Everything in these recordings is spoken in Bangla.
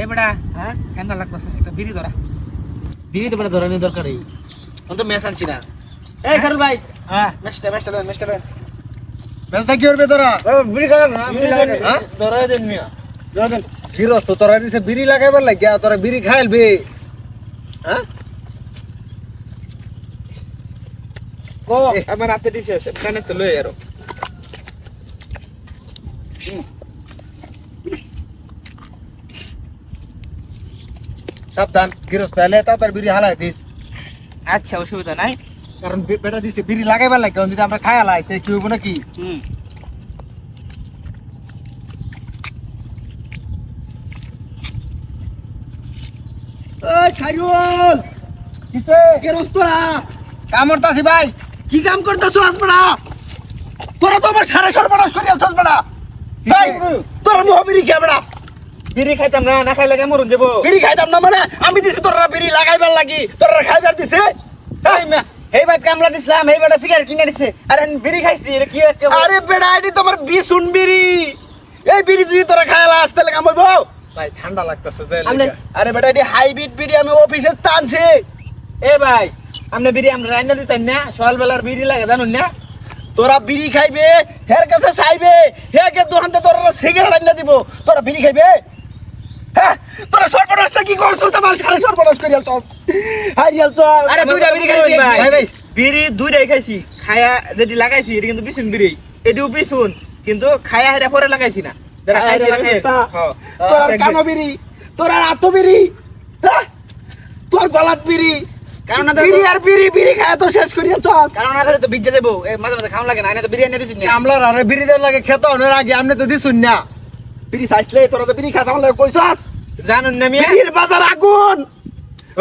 এ বেটা হ্যাঁ? ঠান্ডা লাগতেছে? একটা বিড়ি ধরা। বিড়ি তো বেটা ধরানি দরকার এই অন্ত মেস আনছি না। এই খারুল ভাই? হ্যাঁ। মেসটা মেসটা লয় মেসটা লয়। বেজদা কি করবে তোরা? বিড়ি খাবেন না বিড়ি হ্যাঁ? খাবেন ধরাই দেন মিয়া ধরাই দেন। কি রস্ত তোরা দিছে বিড়ি লাগাইবার লাগিয়া তোরা বিড়ি খাইলবি। হ্যাঁ? ও আমার হাতে দিছে আছে কানে তো লই আরও। সাবধান গৃহস্থ এলে তাড়াতাড়ি বিড়ি হালাই দিস। আচ্ছা অসুবিধা নাই। কারণ বেটা দিছে বিড়ি লাগাইবার লাগে যদি আমরা খাই হালাই তে কি হইব নাকি? হুম। এই খাইরুল কিসে গেরস্তরা কামড় তাছি ভাই। কি কাম করতেছো আজ বড়া তোরা তো আমার সারা সর্বনাশ করে আছস বড়া এই তোর মুহ বিড়ি কে বড়া বিড়ি খাইতাম না না খাইলে কেমন যাব? বিড়ি খাইতাম না মানে? আমি দিছি তোরা বিড়ি লাগাইবার লাগি তোরা খাইবার দিছে? এই এই বাদ কামলা দিছিলাম এই বেটা সিগারেট কিনে দিছে। আরে বিড়ি খাইছি এটা কি আরে বেড়া এটি তোমার বিশুন বিড়ি। এই বিড়ি যদি তোরা খাইলা আসতে লাগে আমি বউ ভাই ঠান্ডা লাগতেছে যে আরে বেটা এটি হাইব্রিড বিড়ি আমি অফিসে টানছি। এ ভাই আমনে বিড়ি আমরা রান্না দিতাম না? সকালবেলার বিড়ি লাগে জানুন না? তোরা বিড়ি খাইবে হের কাছে চাইবে হে কে দোকানতে তোরা সিগারেট আইনা দিব। তোরা বিড়ি খাইবে? হ্যাঁ তোরা সর্বনাশটা কি করছস? আমার সারা সর্বনাশ করিয়াল চল। হারিয়াল চল। আরে দুইটা বিড়ি খাইছি ভাই ভাই। বিড়ি দুইটাই খাইছি। খায়া যেটি লাগাইছি এটা কিন্তু বিশুন বিড়ি। এটিও বিশুন কিন্তু খায়া হেরা পরে লাগাইছি না। যারা খাইছি এরা। তোর কানো বিড়ি তোর আতো বিড়ি হ্যাঁ? তোর গলাত বিড়ি কারণ বিড়ি আর বিড়ি বিড়ি খায় তো শেষ চল। কারণ না তো বিজ্জা দেবো এ মাঝে মাঝে খাওয়া লাগে না না তো বিরিয়ানি দিছি না। কামলার আরে বিড়ি দেওয়ার লাগে খেতে অনেক আগে তো দিছুন না। বিড়ি চাইছিলে তোরা তো বিড়ি খাস আমার লাগে কইছস। জানুন না মিয়া। বিড়ির বাজার আগুন।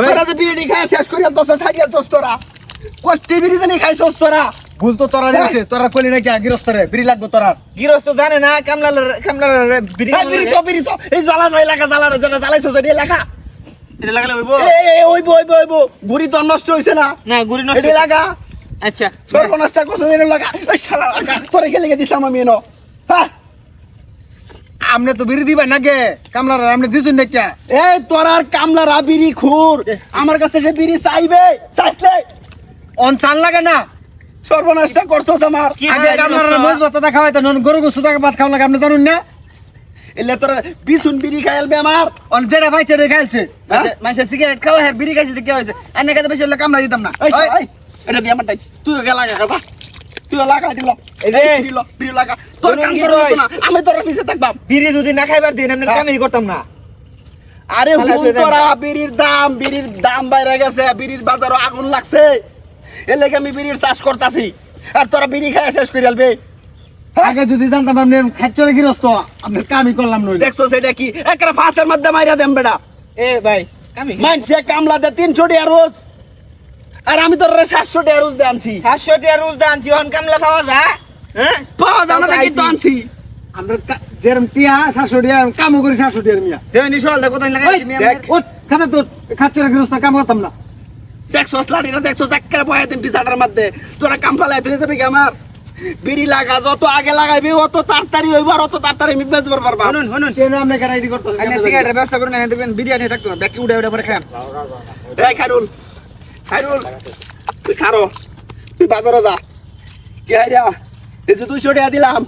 তোরা যে বিড়ি খায় শেষ করিয়াল তো ছাড়িয়াল চস তোরা। কষ্টি বিড়ি জানি খাইছস তোরা। ভুল তো তোরা দিয়েছে তোরা কলি নাকি গৃহস্থরে বিড়ি লাগবে তোরা। গৃহস্থ জানে না কামলার কামলার বিড়ি বিড়ি তো বিড়ি তো এই জ্বালা নাই লাগা জ্বালা যেটা জ্বালাইছস এটি লাগা। এটা লাগালে হইব? এই এই ওইব ওইব ওইব। গুড়ি তো নষ্ট হইছে না। না গুড়ি নষ্ট এটি লাগা। আচ্ছা। সর্বনাশটা করছস এনে লাগা। ওই শালা লাগা। তোরে কে লেগে আমি এনো হ্যাঁ? আপনি তো বিড়ি দিবেন নাকি? কামলার আপনি দিছুন নাকি? এই তোরার কামলারা বিড়ি খুর। আমার কাছে সে বিড়ি চাইবে চাইলে অন চাল লাগে না। সর্বনাশটা করছস আমার। আগে কামলার? মোজ ভাত খাওয়াইতে নন গরু গোসু টাকা ভাত খাওয়া লাগে আপনি জানুন না? এলে তোরা বিশুন বিড়ি খাইলবে আমার। অন যেটা ভাই সেটা খাইছে হ্যাঁ? মানুষের সিগারেট খাওয়া হ্যাঁ বিড়ি খাইছে কি হয়েছে? আর কাছে বেশি হলে কামলা দিতাম না। এটা দিয়ে আমার তাই তুই গে লাগা কথা। তুই লাগা দিল এই যে এই। বিড়ি লাগা তোর কাম করব না আমি তোর পিছে থাকবাম। বিড়ি যদি না খাইবার দিন এমনি হ্যাঁ। কামই করতাম না। আরে হুন তোরা বিড়ির দাম বিড়ির দাম বাইরে গেছে বিড়ির বাজারও আগুন লাগছে। এর লেগে আমি বিড়ির চাষ করতাছি। আর তোরা বিড়ি খাই শেষ করে আলবে। আগে যদি জানতাম আপনি খাচ্চরে গৃহস্থ আপনি কামই করলাম নইলে। দেখছ সেটা কি? একটা ফাঁসের মধ্যে মাইরা দেম বেটা। এ ভাই কামি মানছে কামলা দে তিনশো টাকা রোজ। আর আমি তোর সাতশো টাকা রোজ দিয়ে আনছি। সাতশো টিয়া রুজ আনছি অন কামলা পাওয়া যা হ্যাঁ? পাওয়া যায় না আনছি। আমরা যেরম টিয়া শাশুড়ি আর কামও করি শাশুড়ি আর মিয়া। দেখ ও খাতা গৃহস্থ কাম করতাম না। দেখছ লাঠিটা দেখছ চাক্কারে বয়া দিন পিছাটার মধ্যে। তোরা কাম ফেলাই তুই যাবি কি আমার? বিড়ি লাগা যত আগে লাগাইবি অত তাড়াতাড়ি হইব আর অত তাড়াতাড়ি আমি বেচবার পারবা। শুনুন শুনুন। কেন আপনি কেন রেডি করতেছেন আগে সিগারেটের ব্যবস্থা দেখবেন বিরিয়ানি থাকতো না ব্যাকি উড়ে উড়ে পরে খান এই খাইরুল তুই খারো তুই বাজারে যা। কি হাইরা এই যে দুইশো টাকা দিলাম।